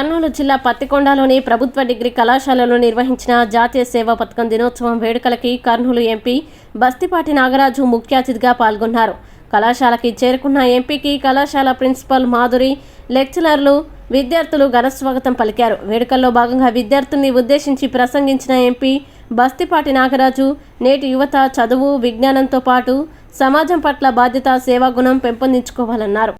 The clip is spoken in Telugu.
కర్నూలు జిల్లా పత్తికొండలోని ప్రభుత్వ డిగ్రీ కళాశాలలో నిర్వహించిన జాతీయ సేవా పథకం దినోత్సవం వేడుకలకి కర్నూలు ఎంపీ బస్తిపాటి నాగరాజు ముఖ్య అతిథిగా పాల్గొన్నారు. కళాశాలకి చేరుకున్న ఎంపీకి కళాశాల ప్రిన్సిపల్ మాధురి లెక్చరర్లు విద్యార్థులు ఘనస్వాగతం పలికారు. వేడుకల్లో భాగంగా విద్యార్థుల్ని ఉద్దేశించి ప్రసంగించిన ఎంపీ బస్తిపాటి నాగరాజు నేటి యువత చదువు విజ్ఞానంతో పాటు సమాజం పట్ల బాధ్యత సేవాగుణం పెంపొందించుకోవాలన్నారు.